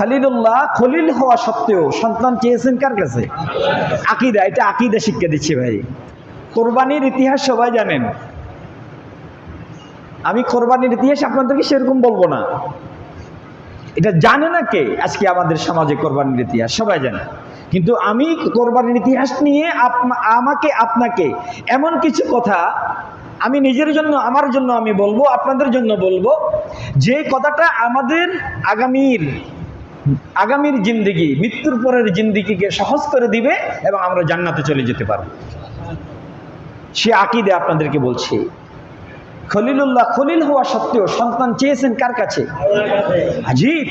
খালিলুল্লাহ খলিল হওয়া সত্ত্বেও সন্তান চেয়েছেন কার কাছে? আকিদা, এটা আকিদা শিক্ষা দিচ্ছি ভাই। কোরবানির ইতিহাস সবাই জানেন। আমি কোরবানির ইতিহাস আপনাদেরকে সেরকম বলব না। এটা জানে না কে আজকে আমাদের সমাজে কোরবানির ইতিহাস? সবাই জানে। কিন্তু আমি কোরবানির ইতিহাস নিয়ে আমাকে, আপনাকে এমন কিছু কথা আমি নিজের জন্য, আমার জন্য আমি বলব, আপনাদের জন্য বলব। যে কথাটা আমাদের আগামীর আগামীর জিন্দিগি, মৃত্যুর পরের জিন্দিগিকে সহজ করে দিবে এবং আমরা জান্নাতে চলে যেতে পারব। সে আকিদে আপনাদেরকে বলছি, খলিলুল্লাহ খলিল হওয়া সত্ত্বেও সন্তান চেয়েছেন কার কাছে? আজীব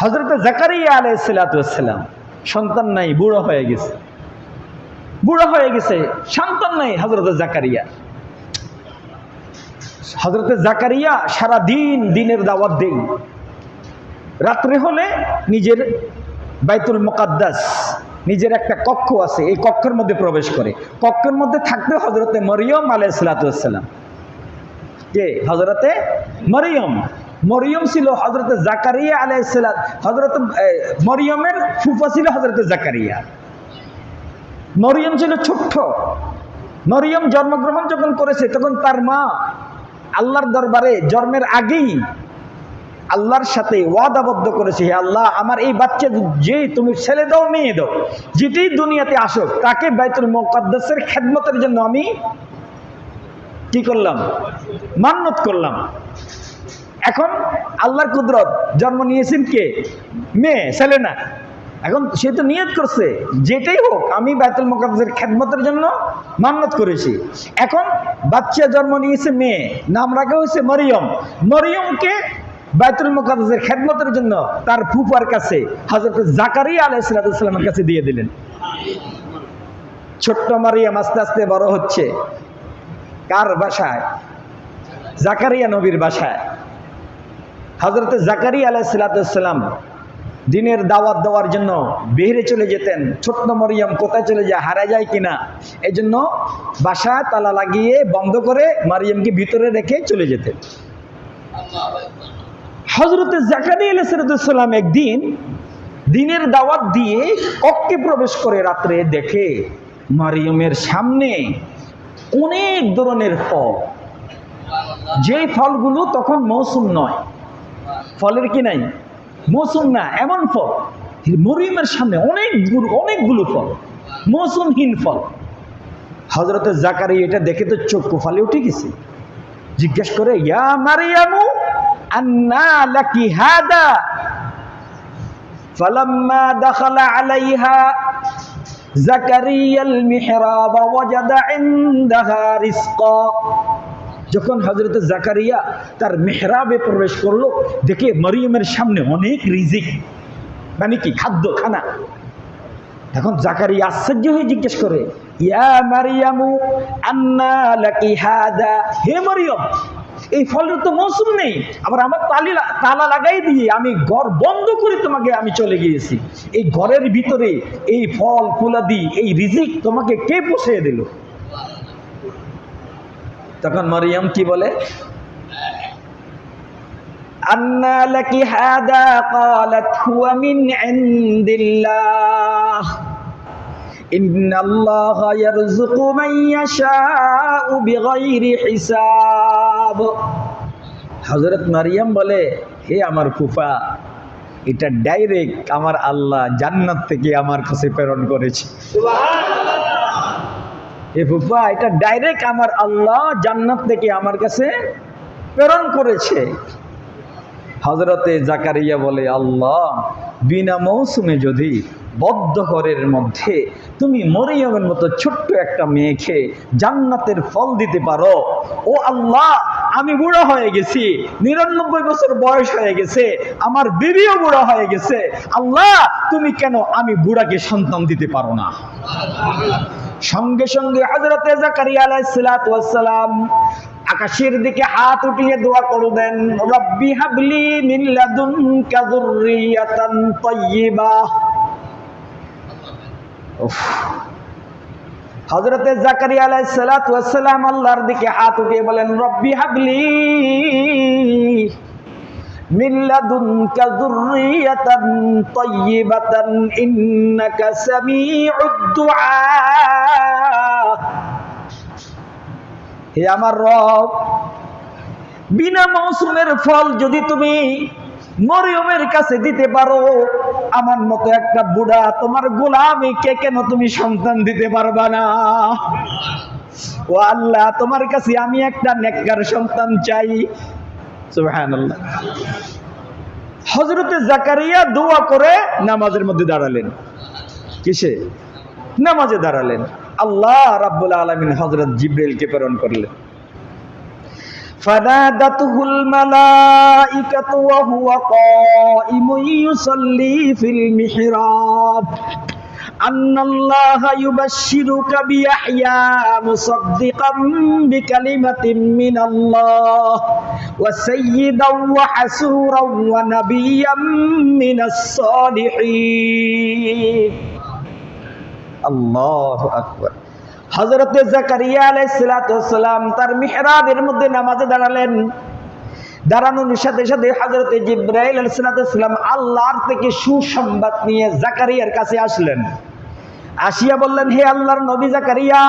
হজরত জাকারিয়া আলাইসালাম সন্তান নাই, বুড়ো হয়ে গেছে। বুড়ো হয়ে গেছে, সন্তান নাই হজরত জাকারিয়া। হজরত জাকারিয়া সারা দিন দিনের দাওয়াত দেন। রাত্রে হলে নিজের বাইতুল মোকাদ্দাস, নিজের একটা কক্ষ আছে, এই কক্ষের মধ্যে প্রবেশ করে। কক্ষের মধ্যে থাকবে হজরতে মরিয়ম আলাইসালাম কে? হজরতে মরিয়ম। মরিয়ম ছিল হজরতে জাকারিয়া আলাইসালাম হজরত মরিয়মের ফুফা ছিল হজরতে জাকারিয়া। মরিয়ম ছিল ছোট্ট। মরিয়ম জন্মগ্রহণ যখন করেছে, তখন তার মা আল্লাহর দরবারে জন্মের আগেই আল্লাহর সাথে ওয়াদাবদ্ধ করেছে, হে আল্লাহ, আমার এই বাচ্চা যে তুমি ছেলে দাও, মেয়ে দাও, যেটাই দুনিয়াতে আসো তাকে বাইতুল মোকাদ্দাসের খেদমতের জন্য আমি কি করলাম? মান্নত করলাম। এখন আল্লাহর কুদরত, জন্ম নিয়েছেন কে? মেয়ে, ছেলে না। এখন সে তো নিয়ত করছে, যেটাই হোক, আমি বাইতুল মোকাদ্দাসের খেদমতের জন্য মান্নত করেছি। এখন বাচ্চা জন্ম নিয়েছে মেয়ে, নাম রাখা হয়েছে মরিয়ম। মরিয়মকে বাইতুল মোকাদ্দাসের খেদমতের জন্য তার ফুফার কাছে হজরত জাকারিয়া আলাইসালামের কাছে দিয়ে দিলেন। ছোট্ট মারিয়াম আস্তে আস্তে বড় হচ্ছে। কার বাসায়? জাকারিয়া নবীর বাসায়। হজরতে জাকারিয়া আলাইসালাম দিনের দাওয়াত দেওয়ার জন্য বেহরে চলে যেতেন। ছোট্ট মরিয়ম কোথায় চলে যায়, হারা যায় কিনা? এই জন্য বাসায় তালা লাগিয়ে বন্ধ করে মারিয়ামকে ভিতরে রেখে চলে যেতেন। হজরতে জাকারি আলাইসালাম একদিন দিনের দাওয়াত দিয়ে কক্ষে প্রবেশ করে রাত্রে দেখে, মারিয়মের সামনে অনেক ধরনের ফল। যে ফলগুলো তখন মৌসুম নয়। ফলের কি নাই? মৌসুম না, এমন ফল। মরিয়মের সামনে অনেকগুলো অনেকগুলো ফল, মৌসুমহীন ফল। হজরতে জাকারি এটা দেখে তো চোখ কোফালে উঠে গেছে। জিজ্ঞেস করে, ইয়া মারিয়ামু আন্না লাকি যখন হযরত জাকারিয়া তার মেহরাবে প্রবেশ করল, দেখে মরিয়মের সামনে অনেক রিজিক মানে কি খাদ্য খানা তখন জাকারিয়া আশ্চর্য হয়ে জিজ্ঞেস করে, ইয়া মারিয়ামু, আন্না লাকি হাদা? হে মরিয়ম এই ফলের তো মৌসুম নেই আবার আমার তালি তালা লাগাই দিয়ে আমি ঘর বন্ধ করে তোমাকে আমি চলে গিয়েছি এই ঘরের ভিতরে এই ফল ফুলাদি এই রিজিক তোমাকে কে পুষিয়ে দিল তখন মরিয়ম কি বলে আন্না লাকি হাদা قالت هو من عند الله إن الله يرزق من يشاء পাব। হজরত মারিয়াম বলে, হে আমার ফুফা এটা ডাইরেক্ট আমার আল্লাহ জান্নাত থেকে আমার কাছে প্রেরণ করেছে। হে ফুফা এটা ডাইরেক্ট আমার আল্লাহ জান্নাত থেকে আমার কাছে প্রেরণ করেছে। হজরতে জাকারিয়া বলে, আল্লাহ, বিনা মৌসুমে যদি বদ্ধ ঘরের মধ্যে তুমি মরিয়মের মতো ছোট্ট একটা মেয়েকে জান্নাতের ফল দিতে পারো। ও আল্লাহ, আমি বুড়ো হয়ে গেছি, নিরানব্বই বছর বয়স হয়ে গেছে, আমার বিবিও বুড়ো হয়ে গেছে। আল্লাহ, তুমি কেন আমি বুড়াকে সন্তান দিতে পারো না? সঙ্গে সঙ্গে হজরতে জাকারিয়া আলাইসালাম আকাশের দিকে হাত উঠিয়ে দোয়া করবেন রব্বি হাবলি মিন লাদুনকা যুররিয়াতান তাইয়্যিবাহ উফ হজরতে জাকারি আলাই সালাতাম আল্লাহর দিকে হাত উঠিয়ে বলেন, রব্বি হাবলি হে আমার রব, বিনা মৌসুমের ফল যদি তুমি মরিয়মের কাছে দিতে পারো আমার মতো একটা বুড়া, তোমার গোলামীকে কেন তুমি সন্তান দিতে পারবা না? ও আল্লাহ, তোমার কাছে আমি একটা নেককার সন্তান চাই। সুবহানাল্লাহ। হজরতে জাকারিয়া দোয়া করে নামাজের মধ্যে দাঁড়ালেন। কিসে? নামাজে দাঁড়ালেন। আল্লাহ রাব্বুল আলামিন হযরত জিব্রাইলকে প্রেরণ করলেন। فنادته الملائكة وهو قائم يصلي في المحراب. أن الله يبشرك بيحيى مصدقا بكلمة من الله وسيدا وحسورا ونبيا من الصالحين. الله أكبر. হজরতে জাকারিয়া আলাইসালাম তার মিহরাবের মধ্যে নামাজে দাঁড়ালেন। দাঁড়ানোর সাথে সাথে হজরতে জিব্রাইল আলাইসালাম আল্লাহর থেকে সুসংবাদ নিয়ে জাকারিয়ার কাছে আসলেন। আসিয়া বললেন, হে আল্লাহর নবী জাকারিয়া,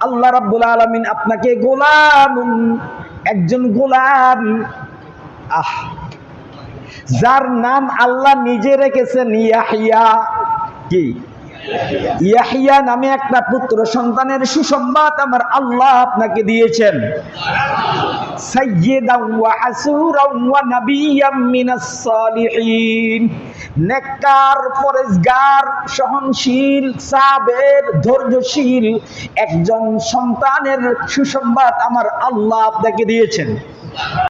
আল্লাহ রাব্বুল আলামিন আপনাকে গোলাম, একজন গোলাম। আহ, যার নাম আল্লাহ নিজে রেখেছেন ইয়াহিয়া। কি? ইয়াহিয়া নামে একটা পুত্র, সন্তানের সুসংবাদ আমার আল্লাহ আপনাকে দিয়েছেন। সহনশীল ধৈর্যশীল একজন সন্তানের সুসংবাদ আমার আল্লাহ আপনাকে দিয়েছেন।